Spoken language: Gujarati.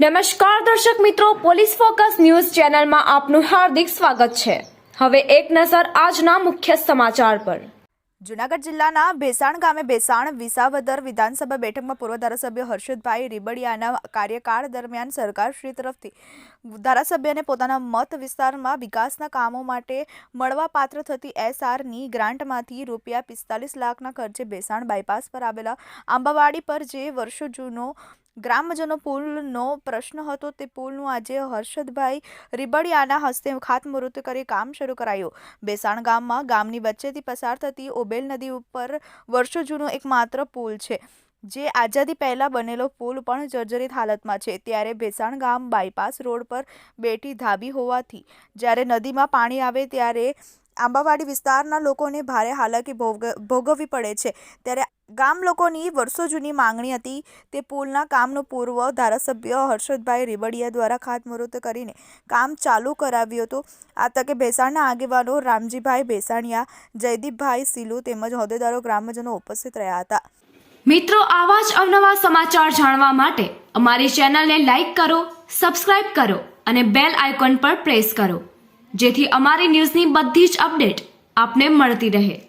નમસ્કાર દર્શક મિત્રો, પોલીસ ફોકસ ન્યૂઝ ચેનલમાં આપનું હાર્દિક સ્વાગત છે. હવે એક નજર આજના મુખ્ય સમાચાર પર. જુનાગઢ જિલ્લાના ભેસાણ ગામે ભેસાણ વિસાવદર વિધાનસભા બેઠકમાં પૂર્વ ધારાસભ્ય હર્ષદભાઈ રીબડિયાના કાર્યકાળ દરમિયાન સરકારશ્રી તરફથી ધારાસભ્યને પોતાના મત વિસ્તારમાં વિકાસના કામો માટે મળવાપાત્ર થતી એસઆરની ગ્રાન્ટમાંથી રૂપિયા પિસ્તાલીસ લાખના ખર્ચે ભેસાણ બાયપાસ પર આવેલા આંબાવાડી પર જે વર્ષો જૂનો ગ્રામજનો પુલનો પ્રશ્ન હતો તે પુલનું આજે હર્ષદભાઈ રીબડિયાના હસ્તે ખાતમુહૂર્ત કરી કામ શરૂ કરાયું. બેસાણ ગામમાં ગામની વચ્ચેથી પસાર થતી ઓબેલ નદી ઉપર વર્ષો જૂનો એકમાત્ર પુલ છે, જે આઝાદી પહેલાં બનેલો પુલ પણ જર્જરિત હાલતમાં છે. ત્યારે ભેસાણ ગામ બાયપાસ રોડ પર બેટી ધાબી હોવાથી જ્યારે નદીમાં પાણી આવે ત્યારે આંબાવાડી વિસ્તારના લોકોને ભારે હાલાકી ભોગ, ભોગવવી પડે છે. ત્યારે ગામ લોકોની વર્ષો જૂની માંગણી હતી. તે પુલના કામનું પૂર્વ ધારાસભ્ય હર્ષદભાઈ રીબડિયા દ્વારા ખાતમુહૂર્ત કરીને કામ ચાલુ કરાવ્યું હતું. આ તકે ભેસાણના આગેવાનો રામજીભાઈ ભેસાણિયા, જયદીપભાઈ સિલુ તેમજ હોદ્દેદારો, ગ્રામજનો ઉપસ્થિત રહ્યા હતા. મિત્રો, આવા જ અવનવા સમાચાર જાણવા માટે અમારી ચેનલને લાઇક કરો, સબસ્ક્રાઇબ કરો અને બેલ આઇકોન પર પ્રેસ કરો, જેથી અમારી ન્યૂઝની બધી જ અપડેટ આપને મળતી રહે.